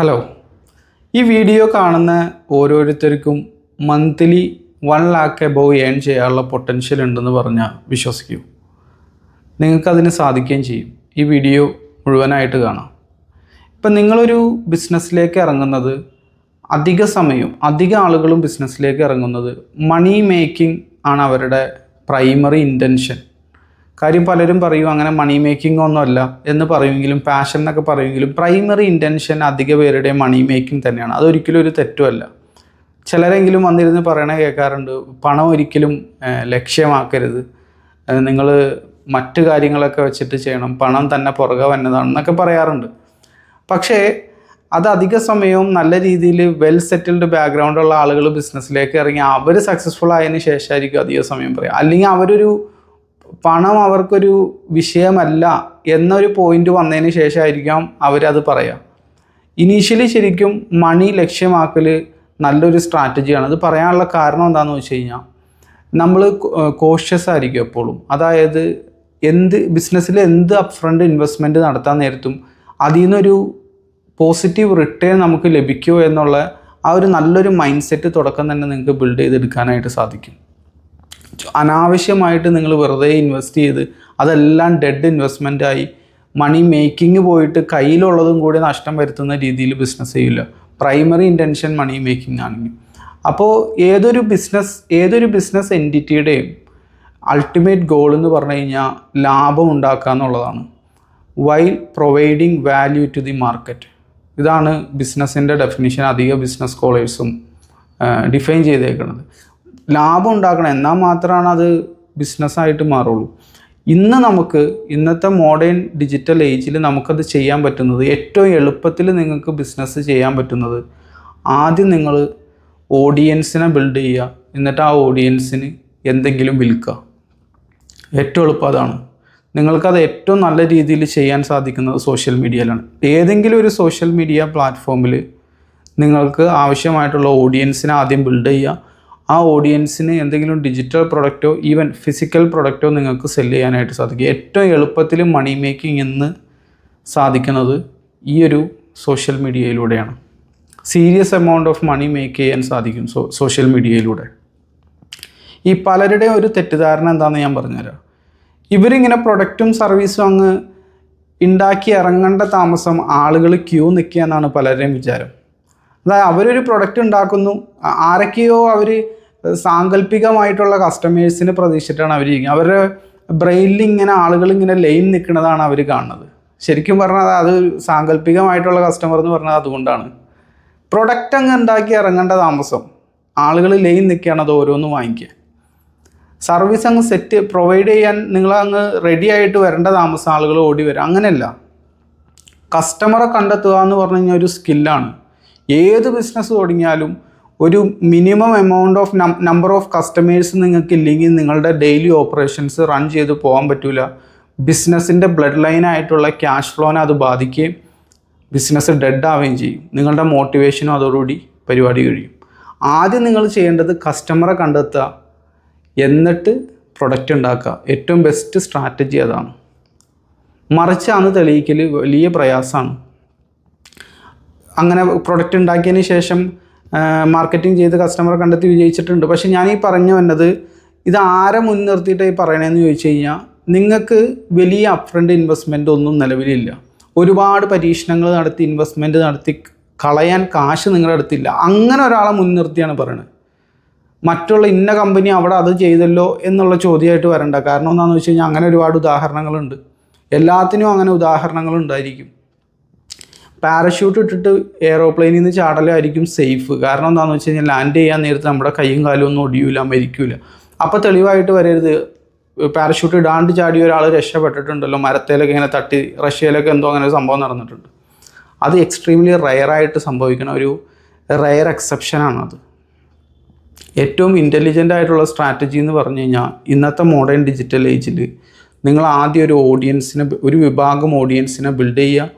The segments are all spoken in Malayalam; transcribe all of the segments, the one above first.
ഹലോ. ഈ വീഡിയോ കാണുന്ന ഓരോരുത്തർക്കും monthly one lakh above earn ചെയ്യാനുള്ള പൊട്ടൻഷ്യൽ ഉണ്ടെന്ന് പറഞ്ഞാൽ വിശ്വസിക്കൂ. നിങ്ങൾക്കതിന് സാധിക്കുകയും ചെയ്യും. ഈ വീഡിയോ മുഴുവനായിട്ട് കാണാം. ഇപ്പം നിങ്ങളൊരു ബിസിനസ്സിലേക്ക് ഇറങ്ങുന്നത് അധിക സമയവും അധിക ആളുകളും ബിസിനസ്സിലേക്ക് ഇറങ്ങുന്നത് മണി മേക്കിംഗ് ആണ് അവരുടെ പ്രൈമറി ഇന്റൻഷൻ കാര്യം പലരും പറയും അങ്ങനെ മണി മേക്കിംഗ് ഒന്നുമല്ല എന്ന് പറയുമെങ്കിലും പാഷൻ എന്നൊക്കെ പറയുമെങ്കിലും പ്രൈമറി ഇന്റൻഷൻ അധിക പേരുടെ മണി മേക്കിംഗ് തന്നെയാണ്. അതൊരിക്കലും ഒരു തെറ്റുമല്ല. ചിലരെങ്കിലും വന്നിരുന്ന് പറയണ കേൾക്കാറുണ്ട് പണം ഒരിക്കലും ലക്ഷ്യമാക്കരുത്. നിങ്ങൾ മറ്റു കാര്യങ്ങളൊക്കെ വെച്ചിട്ട് ചെയ്യണം. പണം തന്നെ പുറകെ വന്നതാണെന്നൊക്കെ പറയാറുണ്ട്. പക്ഷേ അത് അധിക സമയവും നല്ല രീതിയിൽ വെൽ സെറ്റിൽഡ് ബാക്ക്ഗ്രൗണ്ടുള്ള ആളുകൾ ബിസിനസ്സിലേക്ക് ഇറങ്ങി അവർ സക്സസ്ഫുൾ ആയതിനു ശേഷമായിരിക്കും അധിക സമയം പറയുക അല്ലെങ്കിൽ അവരൊരു പണം അവർക്കൊരു വിഷയമല്ല എന്നൊരു പോയിന്റ് വന്നതിന് ശേഷമായിരിക്കാം അവരത് പറയുക ഇനീഷ്യലി ശരിക്കും മണി ലക്ഷ്യമാക്കൽ നല്ലൊരു സ്ട്രാറ്റജിയാണ് അത് പറയാനുള്ള കാരണം എന്താണെന്ന് വെച്ച് കഴിഞ്ഞാൽ നമ്മൾ കോഷ്യസ് ആയിരിക്കും എപ്പോഴും. അതായത് എന്ത് ബിസിനസ്സിൽ എന്ത് അപ്ഫ്രണ്ട് ഇൻവെസ്റ്റ്മെന്റ് നടത്താൻ നേരത്തും അതിൽ നിന്നൊരു പോസിറ്റീവ് റിട്ടേൺ നമുക്ക് ലഭിക്കുമോ എന്നുള്ള ആ ഒരു നല്ലൊരു മൈൻഡ് സെറ്റ് തുടക്കം തന്നെ നിങ്ങൾക്ക് ബിൽഡ് ചെയ്തെടുക്കാനായിട്ട് സാധിക്കും. അനാവശ്യമായിട്ട് നിങ്ങൾ വെറുതെ ഇൻവെസ്റ്റ് ചെയ്ത് അതെല്ലാം ഡെഡ് ഇൻവെസ്റ്റ്മെന്റ് ആയി മണി മേക്കിംഗ് പോയിട്ട് കയ്യിലുള്ളതും കൂടി നഷ്ടം വരുത്തുന്ന രീതിയിൽ ബിസിനസ് ചെയ്യില്ല പ്രൈമറി ഇന്റൻഷൻ മണി മേക്കിംഗ് ആണെങ്കിൽ. അപ്പോൾ ഏതൊരു ബിസിനസ് ഏതൊരു ബിസിനസ് എന്റിറ്റിയുടെയും അൾട്ടിമേറ്റ് ഗോൾ എന്ന് പറഞ്ഞു കഴിഞ്ഞാൽ ലാഭം ഉണ്ടാക്കുക എന്നുള്ളതാണ്. While providing value to the market ഇതാണ് ബിസിനസ്സിന്റെ ഡെഫിനിഷൻ അധിക ബിസിനസ് സ്കോളേഴ്സും ഡിഫൈൻ ചെയ്തേക്കുന്നത് ലാഭം ഉണ്ടാക്കണം. എന്നാൽ മാത്രമാണ് അത് ബിസിനസ്സായിട്ട് മാറുള്ളൂ. ഇന്ന് നമുക്ക് ഇന്നത്തെ മോഡേൺ ഡിജിറ്റൽ ഏജിൽ നമുക്കത് ചെയ്യാൻ പറ്റുന്നത് ഏറ്റവും എളുപ്പത്തിൽ നിങ്ങൾക്ക് ബിസിനസ് ചെയ്യാൻ പറ്റുന്നത് ആദ്യം നിങ്ങൾ ഓഡിയൻസിനെ ബിൽഡ് ചെയ്യുക. എന്നിട്ട് ആ ഓഡിയൻസിന് എന്തെങ്കിലും വിൽക്കുക. ഏറ്റവും എളുപ്പം അതാണ്. നിങ്ങൾക്കത് ഏറ്റവും നല്ല രീതിയിൽ ചെയ്യാൻ സാധിക്കുന്നത് സോഷ്യൽ മീഡിയയിലാണ് ഏതെങ്കിലും ഒരു സോഷ്യൽ മീഡിയ പ്ലാറ്റ്ഫോമിൽ നിങ്ങൾക്ക് ആവശ്യമായിട്ടുള്ള ഓഡിയൻസിനെ ആദ്യം ബിൽഡ് ചെയ്യുക. ആ ഓഡിയൻസിന് എന്തെങ്കിലും ഡിജിറ്റൽ പ്രൊഡക്റ്റോ ഈവൻ ഫിസിക്കൽ പ്രൊഡക്റ്റോ നിങ്ങൾക്ക് സെൽ ചെയ്യാനായിട്ട് സാധിക്കും. ഏറ്റവും എളുപ്പത്തിൽ മണി മേക്കിംഗ് എന്ന് സാധിക്കുന്നത് ഈ ഒരു social മീഡിയയിലൂടെയാണ് serious amount of money make ചെയ്യാൻ സാധിക്കും സോ സോഷ്യൽ മീഡിയയിലൂടെ ഈ പലരുടെയും ഒരു തെറ്റിദ്ധാരണ എന്താണെന്ന് ഞാൻ പറഞ്ഞുതരാം. ഇവരിങ്ങനെ പ്രൊഡക്റ്റും സർവീസും അങ്ങ് ഉണ്ടാക്കി ഇറങ്ങേണ്ട താമസം ആളുകൾ ക്യൂ നിൽക്കുക എന്നാണ് പലരുടെയും വിചാരം. അതായത് അവരൊരു പ്രൊഡക്റ്റ് ഉണ്ടാക്കുന്നു ആരൊക്കെയോ അവർ സാങ്കല്പികമായിട്ടുള്ള കസ്റ്റമേഴ്സിനെ പ്രതീക്ഷിച്ചിട്ടാണ് അവർ ചെയ്യുന്നത് അവരുടെ ബ്രെയിനിൽ ഇങ്ങനെ ആളുകൾ ഇങ്ങനെ ലൈൻ നിൽക്കുന്നതാണ് അവർ കാണുന്നത്. ശരിക്കും പറഞ്ഞാൽ അത് സാങ്കല്പികമായിട്ടുള്ള കസ്റ്റമർ എന്ന് പറഞ്ഞാൽ അതുകൊണ്ടാണ്. പ്രൊഡക്റ്റ് അങ്ങ് ഉണ്ടാക്കി ഇറങ്ങേണ്ട താമസം. ആളുകൾ ലൈൻ നിൽക്കുകയാണ് അത് ഓരോന്ന് വാങ്ങിക്കുക. സർവീസ് അങ്ങ് സെറ്റ് പ്രൊവൈഡ് ചെയ്യാൻ നിങ്ങൾ അങ്ങ് റെഡി ആയിട്ട് വരേണ്ട താമസം ആളുകൾ ഓടി വരും. അങ്ങനെയല്ല. കസ്റ്റമറെ കണ്ടെത്തുക എന്ന് പറഞ്ഞു കഴിഞ്ഞാൽ ഒരു സ്കില്ലാണ് ഏത് ബിസിനസ് തുടങ്ങിയാലും ഒരു minimum amount of number of customers നിങ്ങൾക്ക് ഇല്ലെങ്കിൽ നിങ്ങളുടെ ഡെയിലി ഓപ്പറേഷൻസ് റൺ ചെയ്ത് പോകാൻ പറ്റില്ല ബിസിനസ്സിന്റെ ബ്ലഡ് ലൈനായിട്ടുള്ള ക്യാഷ് ഫ്ലോനെ അത് ബാധിക്കുകയും ബിസിനസ് ഡെഡ് ആവുകയും ചെയ്യും. നിങ്ങളുടെ മോട്ടിവേഷനും അതോടുകൂടി പരിപാടി കഴിയും. ആദ്യം നിങ്ങൾ ചെയ്യേണ്ടത് കസ്റ്റമറെ കണ്ടെത്തുക. എന്നിട്ട് പ്രൊഡക്റ്റ് ഉണ്ടാക്കുക. ഏറ്റവും ബെസ്റ്റ് സ്ട്രാറ്റജി അതാണ്. മറിച്ചാണ് തെളിയിക്കൽ വലിയ പ്രയാസമാണ്. അങ്ങനെ പ്രൊഡക്റ്റ് ഉണ്ടാക്കിയതിന് ശേഷം മാർക്കറ്റിംഗ് ചെയ്ത് കസ്റ്റമറെ കണ്ടെത്തി വിജയിച്ചിട്ടുണ്ട്. പക്ഷെ ഞാൻ ഈ പറഞ്ഞു വന്നത് ഇത് ആരെ മുൻനിർത്തിയിട്ട് ഈ പറയണതെന്ന് ചോദിച്ചു കഴിഞ്ഞാൽ നിങ്ങൾക്ക് വലിയ അപ്രണ്ട് ഇൻവെസ്റ്റ്മെന്റ് ഒന്നും നിലവിലില്ല. ഒരുപാട് പരീക്ഷണങ്ങൾ നടത്തി ഇൻവെസ്റ്റ്മെന്റ് നടത്തി കളയാൻ കാശ് നിങ്ങളുടെ അടുത്തില്ല. അങ്ങനെ ഒരാളെ മുൻനിർത്തിയാണ് പറയുന്നത് മറ്റുള്ള ഇന്ന കമ്പനി അവിടെ അത് ചെയ്തല്ലോ എന്നുള്ള ചോദ്യമായിട്ട് വരണ്ട. കാരണം എന്താണെന്ന് വെച്ച് കഴിഞ്ഞാൽ അങ്ങനെ ഒരുപാട് ഉദാഹരണങ്ങളുണ്ട്. എല്ലാത്തിനും അങ്ങനെ ഉദാഹരണങ്ങൾ ഉണ്ടായിരിക്കും. പാരഷ്യൂട്ട് ഇട്ടിട്ട് എയറോപ്ലെയിനിൽ നിന്ന് ചാടലായിരിക്കും സേഫ് കാരണം എന്താണെന്ന് വെച്ച് കഴിഞ്ഞാൽ ലാൻഡ് ചെയ്യാൻ നേരത്ത് നമ്മുടെ കൈയും കാലും ഒന്നും ഒടിയൂല മരിക്കൂല. അപ്പോൾ തെളിവായിട്ട് വരരുത്. പാരഷൂട്ട് ഇടാണ്ട് ചാടിയ ഒരാൾ രക്ഷപ്പെട്ടിട്ടുണ്ടല്ലോ മരത്തേലൊക്കെ ഇങ്ങനെ തട്ടി റഷ്യയിലൊക്കെ എന്തോ അങ്ങനെ ഒരു സംഭവം നടന്നിട്ടുണ്ട്. അത് എക്സ്ട്രീംലി റയറായിട്ട് സംഭവിക്കുന്ന ഒരു റയർ എക്സെപ്ഷനാണ് അത്. ഏറ്റവും ഇന്റലിജന്റ് ആയിട്ടുള്ള സ്ട്രാറ്റജി എന്ന് പറഞ്ഞു കഴിഞ്ഞാൽ ഇന്നത്തെ മോഡേൺ ഡിജിറ്റൽ ഏജിൽ നിങ്ങൾ ആദ്യം ഒരു ഓഡിയൻസിനെ ഒരു വിഭാഗം ഓഡിയൻസിനെ ബിൽഡ് ചെയ്യുക.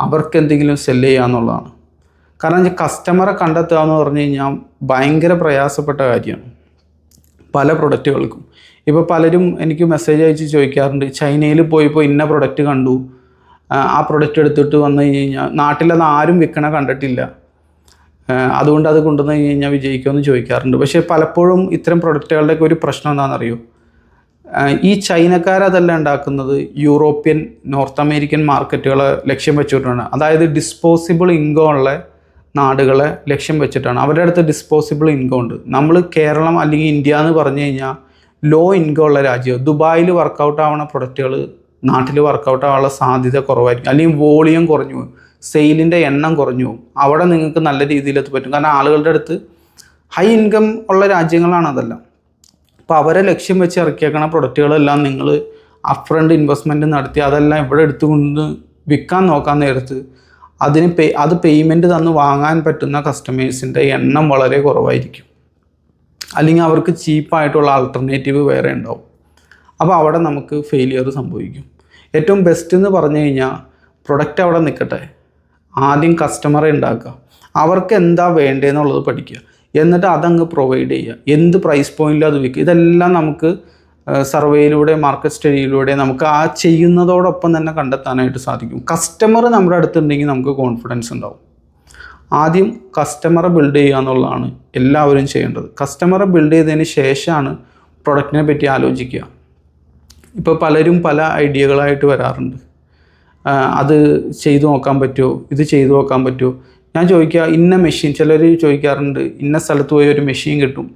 അവർക്ക് എന്തെങ്കിലും സെല്ല് ചെയ്യുക എന്നുള്ളതാണ്. കാരണം കസ്റ്റമറെ കണ്ടെത്തുക എന്ന് പറഞ്ഞു കഴിഞ്ഞാൽ ഭയങ്കര പ്രയാസപ്പെട്ട കാര്യമാണ്. പല പ്രൊഡക്റ്റുകൾക്കും ഇപ്പോൾ പലരും എനിക്ക് മെസ്സേജ് അയച്ച് ചോദിക്കാറുണ്ട് ചൈനയിൽ പോയിപ്പോൾ ഇന്ന പ്രൊഡക്റ്റ് കണ്ടു. ആ, പ്രൊഡക്റ്റ് എടുത്തിട്ട് വന്നു കഴിഞ്ഞ് കഴിഞ്ഞാൽ നാട്ടിലത് ആരും വിൽക്കണ കണ്ടിട്ടില്ല. അതുകൊണ്ട് അത് കൊണ്ടുവന്ന് കഴിഞ്ഞ് കഴിഞ്ഞാൽ വിജയിക്കുമെന്ന് ചോദിക്കാറുണ്ട്. പക്ഷേ പലപ്പോഴും ഇത്തരം പ്രൊഡക്റ്റുകളുടെയൊക്കെ ഒരു പ്രശ്നം എന്താണെന്നറിയോ? ഈ ചൈനക്കാരതല്ല ഉണ്ടാക്കുന്നത്. യൂറോപ്യൻ നോർത്ത് അമേരിക്കൻ മാർക്കറ്റുകളെ ലക്ഷ്യം വെച്ചിട്ടാണ്. അതായത് ഡിസ്പോസിബിൾ ഇൻകം ഉള്ള നാടുകളെ ലക്ഷ്യം വെച്ചിട്ടാണ്. അവരുടെ അടുത്ത് ഡിസ്പോസിബിൾ ഇൻകം ഉണ്ട്. നമ്മൾ കേരളം അല്ലെങ്കിൽ ഇന്ത്യ എന്ന് പറഞ്ഞു കഴിഞ്ഞാൽ ലോ ഇൻകം ഉള്ള രാജ്യം. ദുബായിൽ വർക്കൗട്ട് ആവുന്ന പ്രൊഡക്റ്റുകൾ നാട്ടിൽ വർക്കൗട്ട് ആവാനുള്ള സാധ്യത കുറവായിരിക്കും. അല്ലെങ്കിൽ വോളിയം കുറഞ്ഞു സെയിലിന്റെ എണ്ണം കുറഞ്ഞു അവിടെ നിങ്ങൾക്ക് നല്ല രീതിയിൽ പറ്റും. കാരണം ആളുകളുടെ അടുത്ത് ഹൈ ഇൻകം ഉള്ള രാജ്യങ്ങളാണ് അതെല്ലാം. അപ്പോൾ അവരെ ലക്ഷ്യം വെച്ച് ഇറക്കിയേക്കണ പ്രൊഡക്റ്റുകളെല്ലാം നിങ്ങൾ അപ്രണ്ട് ഇൻവെസ്റ്റ്മെന്റ് നടത്തി അതെല്ലാം ഇവിടെ എടുത്തുകൊണ്ട് വിൽക്കാൻ നോക്കാൻ നേരത്ത് അതിന് പേ അത് പേയ്മെന്റ് തന്ന് വാങ്ങാൻ പറ്റുന്ന കസ്റ്റമേഴ്സിന്റെ എണ്ണം വളരെ കുറവായിരിക്കും. അല്ലെങ്കിൽ അവർക്ക് ചീപ്പായിട്ടുള്ള ആൾട്ടർനേറ്റീവ് വേറെ ഉണ്ടാവും. അപ്പോൾ അവിടെ നമുക്ക് ഫെയിലിയർ സംഭവിക്കും. ഏറ്റവും ബെസ്റ്റ് എന്ന് പറഞ്ഞു കഴിഞ്ഞാൽ പ്രൊഡക്റ്റ് അവിടെ നിൽക്കട്ടെ ആദ്യം കസ്റ്റമറെ ഉണ്ടാക്കുക. അവർക്ക് എന്താ വേണ്ടതെന്നുള്ളത് പഠിക്കുക. എന്നിട്ട് അതങ്ങ് പ്രൊവൈഡ് ചെയ്യുക. എന്ത് പ്രൈസ് പോയിന്റിലും അത് വിൽക്കുക ഇതെല്ലാം നമുക്ക് സർവേയിലൂടെ മാർക്കറ്റ് സ്റ്റഡിയിലൂടെ നമുക്ക് ആ ചെയ്യുന്നതോടൊപ്പം തന്നെ കണ്ടെത്താനായിട്ട് സാധിക്കും. കസ്റ്റമർ നമ്മുടെ അടുത്തുണ്ടെങ്കിൽ നമുക്ക് കോൺഫിഡൻസ് ഉണ്ടാവും. ആദ്യം കസ്റ്റമറെ ബിൽഡ് ചെയ്യുക എന്നുള്ളതാണ് എല്ലാവരും ചെയ്യേണ്ടത്. കസ്റ്റമറെ ബിൽഡ് ചെയ്തതിന് ശേഷമാണ് പ്രൊഡക്റ്റിനെ പറ്റി ആലോചിക്കുക. ഇപ്പോൾ പലരും പല ഐഡിയകളായിട്ട് വരാറുണ്ട്. അത് ചെയ്തു നോക്കാൻ പറ്റുമോ? ഇത് ചെയ്തു നോക്കാൻ പറ്റുമോ? ഞാൻ ചോദിക്കുക ഇന്ന മെഷീൻ ചിലർ ചോദിക്കാറുണ്ട് ഇന്ന സ്ഥലത്ത് പോയി ഒരു മെഷീൻ കിട്ടും.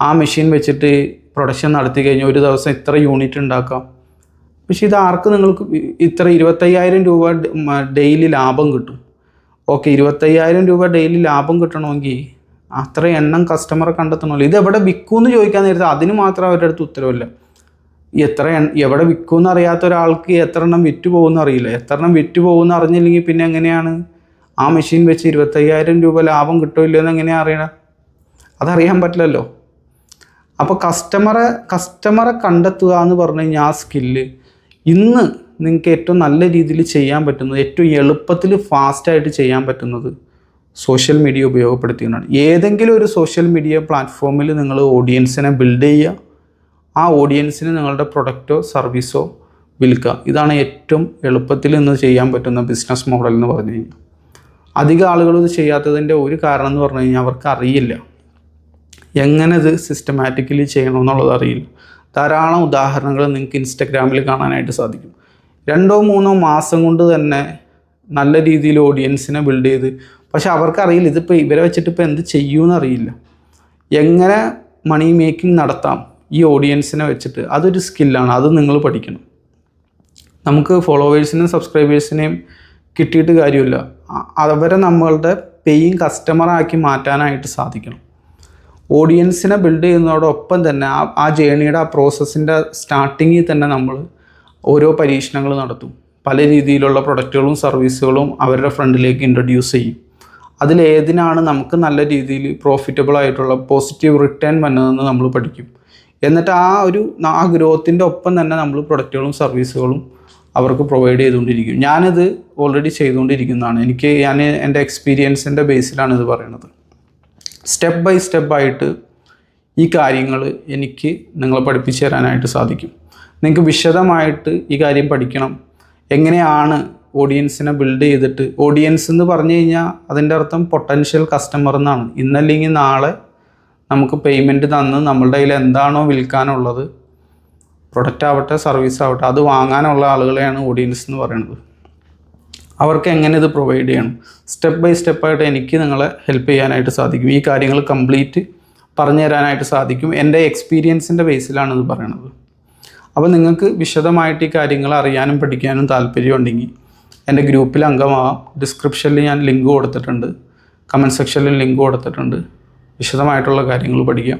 ആ മെഷീൻ വെച്ചിട്ട് പ്രൊഡക്ഷൻ നടത്തി കഴിഞ്ഞാൽ ഒരു ദിവസം ഇത്ര യൂണിറ്റ് ഉണ്ടാക്കാം. പക്ഷേ ഇത് ആർക്ക് നിങ്ങൾക്ക് ഇത്ര ഇരുപത്തയ്യായിരം രൂപ ഡെയിലി ലാഭം കിട്ടും. ഓക്കെ ഇരുപത്തയ്യായിരം രൂപ ഡെയിലി ലാഭം കിട്ടണമെങ്കിൽ അത്ര എണ്ണം കസ്റ്റമറെ കണ്ടെത്തണമല്ലോ. ഇത് എവിടെ വിൽക്കുമെന്ന് ചോദിക്കാൻ നേരത്തെ അതിന് മാത്രം അവരുടെ അടുത്ത് ഉത്തരവില്ല. എത്ര എവിടെ വിൽക്കുമെന്ന് അറിയാത്ത ഒരാൾക്ക് എത്ര എണ്ണം വിറ്റ് പോകുമെന്ന് അറിയില്ല. എത്ര എണ്ണം വിറ്റ് പോകുമെന്ന് അറിഞ്ഞില്ലെങ്കിൽ പിന്നെ എങ്ങനെയാണ്? ആ മെഷീൻ വെച്ച് ഇരുപത്തയ്യായിരം രൂപ ലാഭം കിട്ടുമോ ഇല്ലയോ എന്ന് എങ്ങനെയാണ് അറിയണം? അതറിയാൻ പറ്റില്ലല്ലോ. അപ്പോൾ കസ്റ്റമറെ കസ്റ്റമറെ കണ്ടെത്തുക എന്ന് പറഞ്ഞു കഴിഞ്ഞാൽ ആ സ്കില്ല് ഇന്ന് നിങ്ങൾക്ക് ഏറ്റവും നല്ല രീതിയിൽ ചെയ്യാൻ പറ്റുന്നത് ഏറ്റവും എളുപ്പത്തിൽ ഫാസ്റ്റായിട്ട് ചെയ്യാൻ പറ്റുന്നത് സോഷ്യൽ മീഡിയ ഉപയോഗപ്പെടുത്തിയാണ് ഏതെങ്കിലും ഒരു സോഷ്യൽ മീഡിയ പ്ലാറ്റ്ഫോമിൽ നിങ്ങൾ ഓഡിയൻസിനെ ബിൽഡ് ചെയ്യുക. ആ ഓഡിയൻസിന് നിങ്ങളുടെ പ്രൊഡക്റ്റോ സർവീസോ വിൽക്കുക. ഇതാണ് ഏറ്റവും എളുപ്പത്തിൽ ഇന്ന് ചെയ്യാൻ പറ്റുന്ന ബിസിനസ് മോഡൽ എന്ന് പറഞ്ഞു കഴിഞ്ഞാൽ അധികം ആളുകൾ ഇത് ചെയ്യാത്തതിന്റെ ഒരു കാരണം എന്ന് പറഞ്ഞു കഴിഞ്ഞാൽ അവർക്ക് അറിയില്ല എങ്ങനെ ഇത് സിസ്റ്റമാറ്റിക്കലി ചെയ്യണമെന്നുള്ളത് അറിയില്ല. ധാരാളം ഉദാഹരണങ്ങൾ നിങ്ങൾക്ക് ഇൻസ്റ്റഗ്രാമിൽ കാണാനായിട്ട് സാധിക്കും. രണ്ടോ മൂന്നോ മാസം കൊണ്ട് തന്നെ നല്ല രീതിയിൽ ഓഡിയൻസിനെ ബിൽഡ് ചെയ്ത് പക്ഷെ അവർക്കറിയില്ല ഇതിപ്പോൾ ഇവരെ വെച്ചിട്ട് ഇപ്പോൾ എന്ത് ചെയ്യുമെന്ന് അറിയില്ല. എങ്ങനെ മണി മേക്കിംഗ് നടത്താം ഈ ഓഡിയൻസിനെ വെച്ചിട്ട്? അതൊരു സ്കില്ലാണ് അത് നിങ്ങൾ പഠിക്കണം. നമുക്ക് ഫോളോവേഴ്സിനെയും സബ്സ്ക്രൈബേഴ്സിനെയും കിട്ടിയിട്ട് കാര്യമില്ല. അവരെ നമ്മളുടെ പേയിങ് കസ്റ്റമറാക്കി മാറ്റാനായിട്ട് സാധിക്കണം. ഓഡിയൻസിനെ ബിൽഡ് ചെയ്യുന്നതോടൊപ്പം തന്നെ ആ ആ ജേണിയുടെ ആ പ്രോസസ്സിന്റെ സ്റ്റാർട്ടിങ്ങിൽ തന്നെ നമ്മൾ ഓരോ പരീക്ഷണങ്ങൾ നടത്തും. പല രീതിയിലുള്ള പ്രൊഡക്റ്റുകളും സർവീസുകളും അവരുടെ ഫ്രണ്ടിലേക്ക് ഇൻട്രൊഡ്യൂസ് ചെയ്യും. അതിലേതിനാണ് നമുക്ക് നല്ല രീതിയിൽ പ്രോഫിറ്റബിൾ ആയിട്ടുള്ള പോസിറ്റീവ് റിട്ടേൺ വന്നതെന്ന് നമ്മൾ പഠിക്കും. എന്നിട്ട് ആ ഒരു ആ ഗ്രോത്തിന്റെ ഒപ്പം തന്നെ നമ്മൾ പ്രൊഡക്റ്റുകളും സർവീസുകളും അവർക്ക് പ്രൊവൈഡ് ചെയ്തുകൊണ്ടിരിക്കും. ഞാനിത് ഓൾറെഡി ചെയ്തുകൊണ്ടിരിക്കുന്നതാണ്. എനിക്ക് ഞാൻ എന്റെ എക്സ്പീരിയൻസിന്റെ ബേസിലാണ് ഇത് പറയുന്നത് സ്റ്റെപ്പ് ബൈ സ്റ്റെപ്പായിട്ട് ഈ കാര്യങ്ങൾ എനിക്ക് നിങ്ങളെ പഠിപ്പിച്ചു തരാനായിട്ട് സാധിക്കും. നിങ്ങൾക്ക് വിശദമായിട്ട് ഈ കാര്യം പഠിക്കണം. എങ്ങനെയാണ് ഓഡിയൻസിനെ ബിൽഡ് ചെയ്തിട്ട് ഓഡിയൻസ് എന്ന് പറഞ്ഞു കഴിഞ്ഞാൽ അതിന്റെ അർത്ഥം പൊട്ടൻഷ്യൽ കസ്റ്റമർ എന്നാണ്. ഇന്നല്ലെങ്കിൽ നാളെ നമുക്ക് പേയ്മെന്റ് തന്ന് നമ്മളുടെ കയ്യിൽ എന്താണോ വിൽക്കാനുള്ളത് പ്രൊഡക്റ്റ് ആവട്ടെ സർവീസ് ആവട്ടെ അത് വാങ്ങാനുള്ള ആളുകളെയാണ് ഓഡിയൻസ് എന്ന് പറയുന്നത്. അവർക്ക് എങ്ങനെ ഇത് പ്രൊവൈഡ് ചെയ്യണം? സ്റ്റെപ്പ് ബൈ സ്റ്റെപ്പായിട്ട് എനിക്ക് നിങ്ങളെ ഹെൽപ്പ് ചെയ്യാനായിട്ട് സാധിക്കും. ഈ കാര്യങ്ങൾ കംപ്ലീറ്റ് പറഞ്ഞു തരാനായിട്ട് സാധിക്കും. എന്റെ എക്സ്പീരിയൻസിന്റെ ബേസിലാണ് ഇത് പറയണത്. അപ്പോൾ നിങ്ങൾക്ക് വിശദമായിട്ട് ഈ കാര്യങ്ങൾ അറിയാനും പഠിക്കാനും താല്പര്യമുണ്ടെങ്കിൽ എന്റെ ഗ്രൂപ്പിൽ അംഗമാവാം. ഡിസ്ക്രിപ്ഷനിൽ ഞാൻ ലിങ്ക് കൊടുത്തിട്ടുണ്ട്. കമന്റ് സെക്ഷനിൽ ലിങ്ക് കൊടുത്തിട്ടുണ്ട്. വിശദമായിട്ടുള്ള കാര്യങ്ങൾ പഠിക്കാം.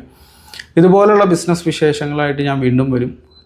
ഇതുപോലുള്ള ബിസിനസ് വിശേഷങ്ങളായിട്ട് ഞാൻ വീണ്ടും വരും.